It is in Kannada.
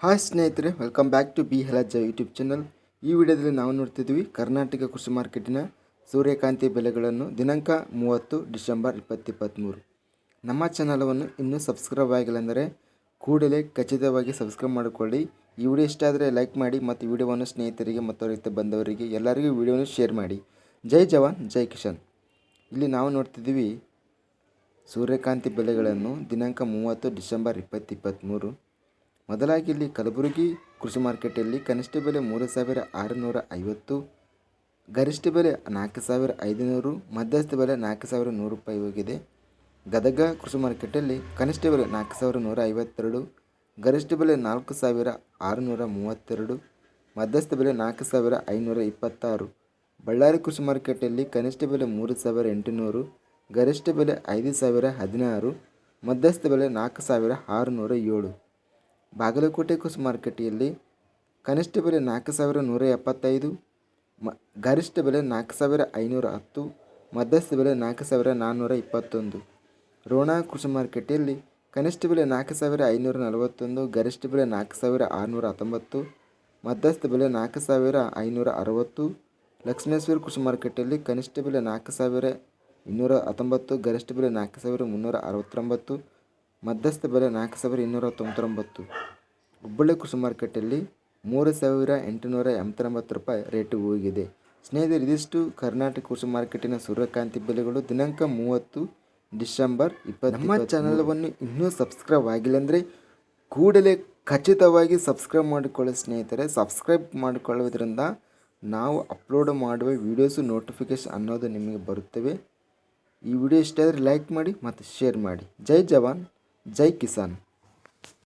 ಹಾಯ್ ಸ್ನೇಹಿತರೆ ವೆಲ್ಕಮ್ ಬ್ಯಾಕ್ ಟು ಬಿ ಹೆಲಜ್ಜ ಯೂಟ್ಯೂಬ್ ಚಾನಲ್ ಈ ವಿಡಿಯೋದಲ್ಲಿ ನಾವು ನೋಡ್ತಿದ್ವಿ ಕರ್ನಾಟಕ ಕೃಷಿ ಮಾರ್ಕೆಟಿನ ಸೂರ್ಯಕಾಂತಿ ಬೆಲೆಗಳನ್ನು ದಿನಾಂಕ ಮೂವತ್ತು ಡಿಸೆಂಬರ್ ಇಪ್ಪತ್ತಿಪ್ಪತ್ತ್ಮೂರು ನಮ್ಮ ಚಾನಲವನ್ನು ಇನ್ನೂ ಸಬ್ಸ್ಕ್ರೈಬ್ ಆಗಿಲ್ಲ ಅಂದರೆ ಕೂಡಲೇ ಖಚಿತವಾಗಿ ಸಬ್ಸ್ಕ್ರೈಬ್ ಮಾಡಿಕೊಳ್ಳಿ. ಈ ವಿಡಿಯೋ ಇಷ್ಟ ಆದರೆ ಲೈಕ್ ಮಾಡಿ ಮತ್ತು ವಿಡಿಯೋವನ್ನು ಸ್ನೇಹಿತರಿಗೆ ಮತ್ತು ಬಂದವರಿಗೆ ಎಲ್ಲರಿಗೂ ವಿಡಿಯೋವನ್ನು ಶೇರ್ ಮಾಡಿ. ಜೈ ಜವಾನ್, ಜೈ ಕಿಶನ್ ಇಲ್ಲಿ ನಾವು ನೋಡ್ತಿದ್ದೀವಿ ಸೂರ್ಯಕಾಂತಿ ಬೆಲೆಗಳನ್ನು ದಿನಾಂಕ ಮೂವತ್ತು ಡಿಸೆಂಬರ್ ಇಪ್ಪತ್ತಿಪ್ಪತ್ತ್ಮೂರು ಮೊದಲಾಗಿ ಇಲ್ಲಿ ಕಲಬುರಗಿ ಕೃಷಿ ಮಾರ್ಕೆಟಲ್ಲಿ ಕನಿಷ್ಠ ಬೆಲೆ ಮೂರು ಸಾವಿರ ಆರುನೂರ ಐವತ್ತು, ಗರಿಷ್ಠ ಬೆಲೆ ನಾಲ್ಕು ಸಾವಿರ ಐದುನೂರು, ಮಧ್ಯಸ್ಥ ಬೆಲೆ ನಾಲ್ಕು ಸಾವಿರ ನೂರು ರೂಪಾಯಿ ಹೋಗಿದೆ. ಗದಗ ಕೃಷಿ ಮಾರ್ಕೆಟಲ್ಲಿ ಕನಿಷ್ಠ ಬೆಲೆ ನಾಲ್ಕು ಸಾವಿರ ನೂರ ಐವತ್ತೆರಡು, ಗರಿಷ್ಠ ಬೆಲೆ ನಾಲ್ಕು ಸಾವಿರ ಆರುನೂರ ಮೂವತ್ತೆರಡು, ಮಧ್ಯಸ್ಥ ಬೆಲೆ ನಾಲ್ಕು ಸಾವಿರ ಐನೂರ ಇಪ್ಪತ್ತಾರು. ಬಳ್ಳಾರಿ ಕೃಷಿ ಮಾರ್ಕೆಟಲ್ಲಿ ಕನಿಷ್ಠ ಬೆಲೆ ಮೂರು ಸಾವಿರ ಎಂಟುನೂರು, ಗರಿಷ್ಠ ಬೆಲೆ ಐದು ಸಾವಿರ ಹದಿನಾರು, ಮಧ್ಯಸ್ಥ ಬೆಲೆ ನಾಲ್ಕು ಸಾವಿರ ಆರುನೂರ ಏಳು. ಬಾಗಲಕೋಟೆ ಕೃಷಿ ಮಾರುಕಟ್ಟೆಯಲ್ಲಿ ಕನಿಷ್ಠ ಬೆಲೆ ನಾಲ್ಕು ಸಾವಿರ ನೂರ ಎಪ್ಪತ್ತೈದು, ಮ, ಗರಿಷ್ಠ ಬೆಲೆ ನಾಲ್ಕು ಸಾವಿರ ಐನೂರ ಹತ್ತು, ಮಧ್ಯಸ್ಥ ಬೆಲೆ ನಾಲ್ಕು ಸಾವಿರ ನಾನ್ನೂರ ಇಪ್ಪತ್ತೊಂದು. ರೋಣ ಕೃಷಿ ಮಾರುಕಟ್ಟೆಯಲ್ಲಿ ಕನಿಷ್ಠ ಬೆಲೆ ನಾಲ್ಕು ಸಾವಿರ ಐನೂರ ನಲವತ್ತೊಂದು, ಗರಿಷ್ಠ ಬೆಲೆ ನಾಲ್ಕು ಸಾವಿರ ಆರುನೂರ ಹತ್ತೊಂಬತ್ತು, ಮಧ್ಯಸ್ಥ ಬೆಲೆ ನಾಲ್ಕು ಸಾವಿರ ಐನೂರ ಅರವತ್ತು. ಲಕ್ಷ್ಮೇಶ್ವರ ಕೃಷಿ ಮಾರುಕಟ್ಟೆಯಲ್ಲಿ ಕನಿಷ್ಠ ಬೆಲೆ ನಾಲ್ಕು ಸಾವಿರ ಇನ್ನೂರ ಹತ್ತೊಂಬತ್ತು, ಗರಿಷ್ಠ ಬೆಲೆ ನಾಲ್ಕು ಸಾವಿರ ಮುನ್ನೂರ ಅರವತ್ತೊಂಬತ್ತು. ಮಧ್ಯಸ್ಥ ಬೆಲೆ ನಾಲ್ಕು ಸಾವಿರ ಇನ್ನೂರ ತೊಂಬತ್ತೊಂಬತ್ತು. ಹುಬ್ಬಳ್ಳಿ ಕೃಷಿ ಮಾರ್ಕೆಟಲ್ಲಿ ಮೂರು ಸಾವಿರ ಎಂಟುನೂರ ಎಂಬತ್ತೊಂಬತ್ತು ರೂಪಾಯಿ ರೇಟು ಹೋಗಿದೆ. ಸ್ನೇಹಿತರೆ ಇದಿಷ್ಟು ಕರ್ನಾಟಕ ಕೃಷಿ ಮಾರ್ಕೆಟಿನ ಸೂರ್ಯಕಾಂತಿ ಬೆಲೆಗಳು. ದಿನಾಂಕ ಮೂವತ್ತು ಡಿಸೆಂಬರ್ ಇಪ್ಪತ್ತು ನಮ್ಮ ಚಾನಲ್ವನ್ನು ಇನ್ನೂ ಸಬ್ಸ್ಕ್ರೈಬ್ ಆಗಿಲ್ಲ ಅಂದರೆ ಕೂಡಲೇ ಖಚಿತವಾಗಿ ಸಬ್ಸ್ಕ್ರೈಬ್ ಮಾಡಿಕೊಳ್ಳಿ ಸ್ನೇಹಿತರೆ. ಸಬ್ಸ್ಕ್ರೈಬ್ ಮಾಡಿಕೊಳ್ಳುವುದರಿಂದ ನಾವು ಅಪ್ಲೋಡ್ ಮಾಡುವ ವೀಡಿಯೋಸು ನೋಟಿಫಿಕೇಶನ್ ಅನ್ನೋದು ನಿಮಗೆ ಬರುತ್ತವೆ. ಈ ವಿಡಿಯೋ ಇಷ್ಟ ಆದರೆ ಲೈಕ್ ಮಾಡಿ ಮತ್ತು ಶೇರ್ ಮಾಡಿ. ಜೈ ಜವಾನ್. ಜೈ ಕಿಸಾನ್